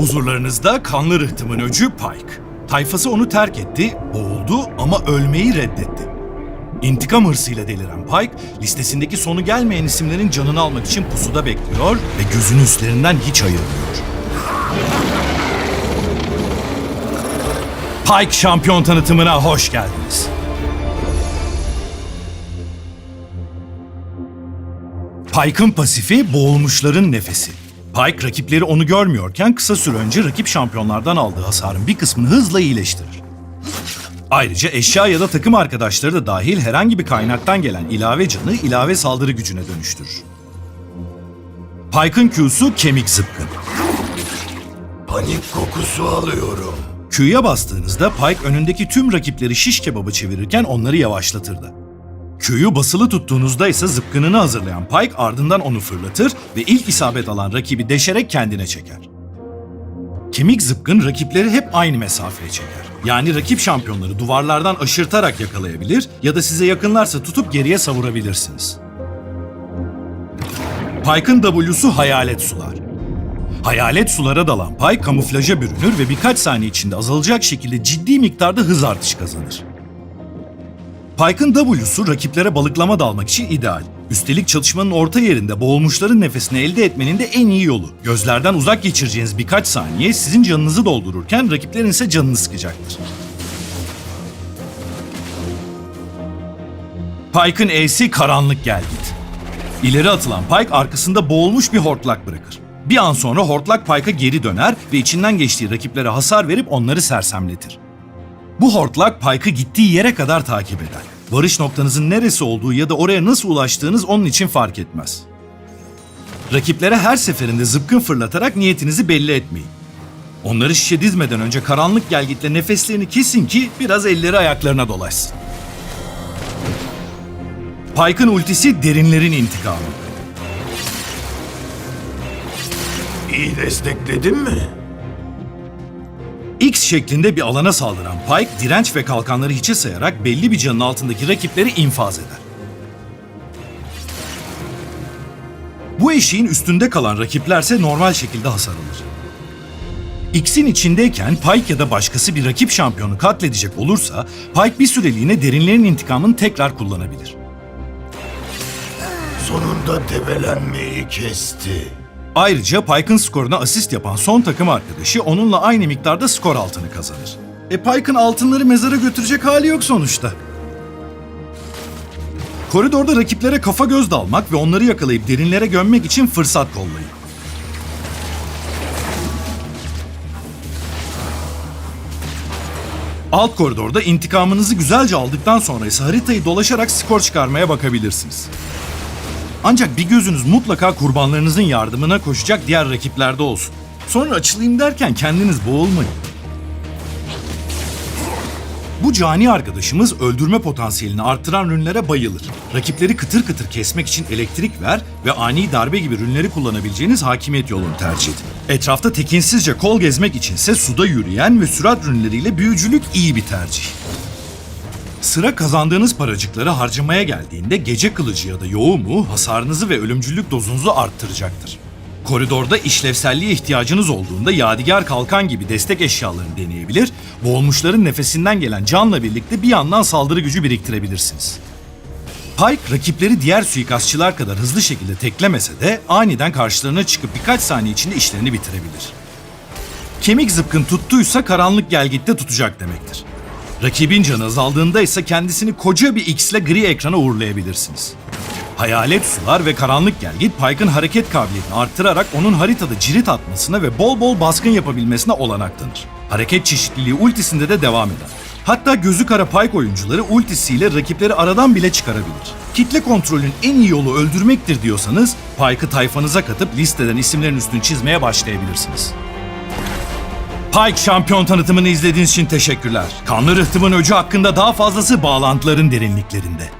Huzurlarınızda kanlı rıhtımın öcü Pike. Tayfası onu terk etti, boğuldu ama ölmeyi reddetti. İntikam hırsıyla deliren Pike, listesindeki sonu gelmeyen isimlerin canını almak için pusuda bekliyor ve gözünü üstlerinden hiç ayırmıyor. Pike şampiyon tanıtımına hoş geldiniz. Pike'ın pasifi boğulmuşların nefesi. Pike rakipleri onu görmüyorken kısa süre önce rakip şampiyonlardan aldığı hasarın bir kısmını hızla iyileştirir. Ayrıca eşya ya da takım arkadaşları da dahil herhangi bir kaynaktan gelen ilave canı ilave saldırı gücüne dönüştürür. Pike'ın Q'su kemik zıpkın. Panik kokusu alıyorum. Q'ya bastığınızda Pike önündeki tüm rakipleri şiş kebabı çevirirken onları yavaşlatırdı. Q'yu basılı tuttuğunuzda ise zıpkınını hazırlayan Pike ardından onu fırlatır ve ilk isabet alan rakibi deşerek kendine çeker. Kemik zıpkın rakipleri hep aynı mesafeye çeker. Yani rakip şampiyonları duvarlardan aşırtarak yakalayabilir ya da size yakınlarsa tutup geriye savurabilirsiniz. Pike'ın W'su hayalet sular. Hayalet sulara dalan Pike kamuflaja bürünür ve birkaç saniye içinde azalacak şekilde ciddi miktarda hız artışı kazanır. Pike'ın W'su rakiplere balıklama dalmak için ideal. Üstelik çatışmanın orta yerinde boğulmuşların nefesini elde etmenin de en iyi yolu. Gözlerden uzak geçireceğiniz birkaç saniye sizin canınızı doldururken rakiplerin ise canını sıkacaktır. Pike'ın E'si karanlık gel git. İleri atılan Pike arkasında boğulmuş bir hortlak bırakır. Bir an sonra hortlak Pike'a geri döner ve içinden geçtiği rakiplere hasar verip onları sersemletir. Bu hortlak Pike'ı gittiği yere kadar takip eder. Varış noktanızın neresi olduğu ya da oraya nasıl ulaştığınız onun için fark etmez. Rakiplere her seferinde zıpkın fırlatarak niyetinizi belli etmeyin. Onları şişe dizmeden önce karanlık gelgitle nefeslerini kesin ki biraz elleri ayaklarına dolaşsın. Pike'ın ultisi derinlerin intikamı. İyi destekledin mi? X şeklinde bir alana saldıran Pike, direnç ve kalkanları hiçe sayarak belli bir canın altındaki rakipleri infaz eder. Bu eşiğin üstünde kalan rakiplerse normal şekilde hasar alır. X'in içindeyken Pike ya da başkası bir rakip şampiyonu katledecek olursa, Pike bir süreliğine derinlerin intikamını tekrar kullanabilir. Sonunda debelenmeyi kesti. Ayrıca Pike'ın skoruna asist yapan son takım arkadaşı onunla aynı miktarda skor altını kazanır. E Pike'ın altınları mezara götürecek hali yok sonuçta. Koridorda rakiplere kafa göz dalmak ve onları yakalayıp derinlere gömmek için fırsat kollayın. Alt koridorda intikamınızı güzelce aldıktan sonra ise haritayı dolaşarak skor çıkarmaya bakabilirsiniz. Ancak bir gözünüz mutlaka kurbanlarınızın yardımına koşacak diğer rakiplerde olsun. Sonra açılayım derken kendiniz boğulmayın. Bu cani arkadaşımız öldürme potansiyelini arttıran rünlere bayılır. Rakipleri kıtır kıtır kesmek için elektrik ver ve ani darbe gibi rünleri kullanabileceğiniz hakimiyet yolunu tercih edin. Etrafta tekinsizce kol gezmek içinse suda yürüyen ve sürat rünleriyle büyücülük iyi bir tercih. Sıra kazandığınız paracıkları harcamaya geldiğinde gece kılıcı ya da yoğumu hasarınızı ve ölümcüllük dozunuzu arttıracaktır. Koridorda işlevselliğe ihtiyacınız olduğunda yadigar kalkan gibi destek eşyalarını deneyebilir, boğulmuşların nefesinden gelen canla birlikte bir yandan saldırı gücü biriktirebilirsiniz. Pike rakipleri diğer suikastçılar kadar hızlı şekilde teklemese de aniden karşılarına çıkıp birkaç saniye içinde işlerini bitirebilir. Kemik zıpkın tuttuysa karanlık gelgitte tutacak demektir. Rakibin canı azaldığında ise kendisini koca bir X ile gri ekrana uğurlayabilirsiniz. Hayalet sular ve karanlık gelgit Pike'ın hareket kabiliyetini arttırarak onun haritada cirit atmasına ve bol bol baskın yapabilmesine olanak tanır. Hareket çeşitliliği ultisinde de devam eder. Hatta gözü kara Pike oyuncuları ultisiyle rakipleri aradan bile çıkarabilir. Kitle kontrolün en iyi yolu öldürmektir diyorsanız Pike'ı tayfanıza katıp listeden isimlerin üstünü çizmeye başlayabilirsiniz. Pike şampiyon tanıtımını izlediğiniz için teşekkürler. Kanlı rıhtımın öcü hakkında daha fazlası bağlantıların derinliklerinde.